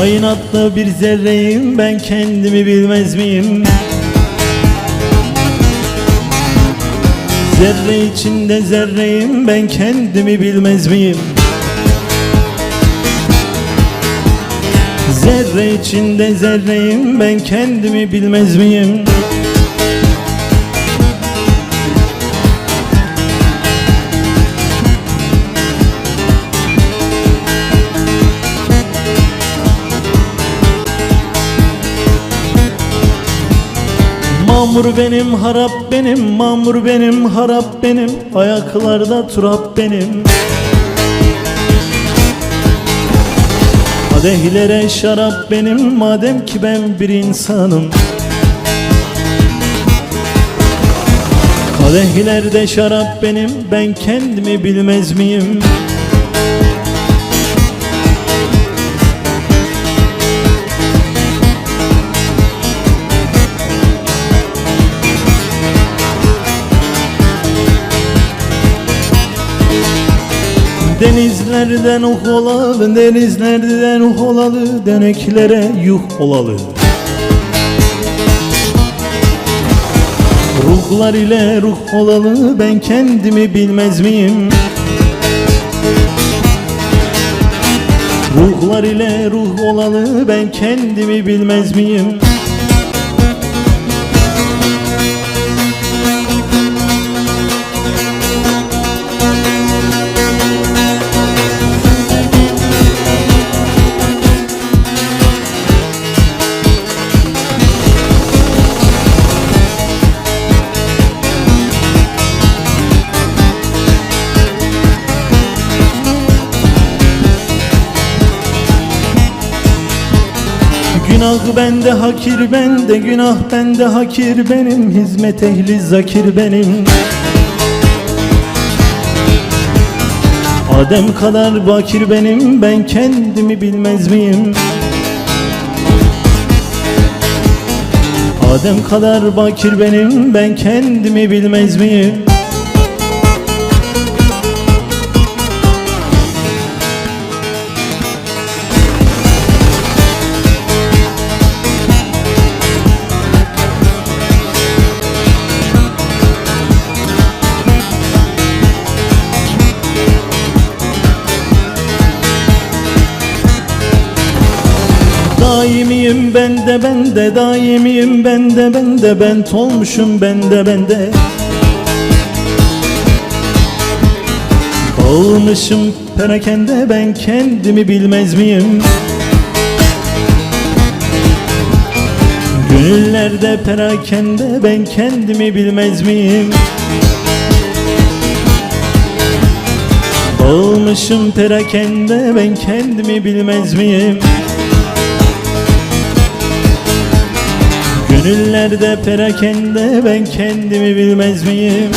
Kainatta bir zerreyim ben kendimi bilmez miyim? Zerre içinde zerreyim ben kendimi bilmez miyim? Zerre içinde zerreyim ben kendimi bilmez miyim? Mamur benim, harap benim, mamur benim, harap benim Ayaklarda turap benim Kadehlere şarap benim madem ki ben bir insanım Kadehlerde şarap benim ben kendimi bilmez miyim? Denizlerden uh olalı, denizlerden uh olalı Döneklere yuh olalı Ruhlar ile ruh olalı ben kendimi bilmez miyim? Ruhlar ile ruh olalı ben kendimi bilmez miyim? Günah bende hakir bende günah bende hakir benim. Hizmet ehli zakir benim. Adem kadar bakir benim ben kendimi bilmez miyim? Adem kadar bakir benim ben kendimi bilmez miyim Daimiyim ben de ben de daimiyim ben de ben de bent olmuşum ben de ben de Kalmışım perakende ben kendimi bilmez miyim? Gönüllerde perakende ben kendimi bilmez miyim? Olmuşum perakende ben kendimi bilmez miyim? Gönüllerde perakende ben kendimi bilmez miyim?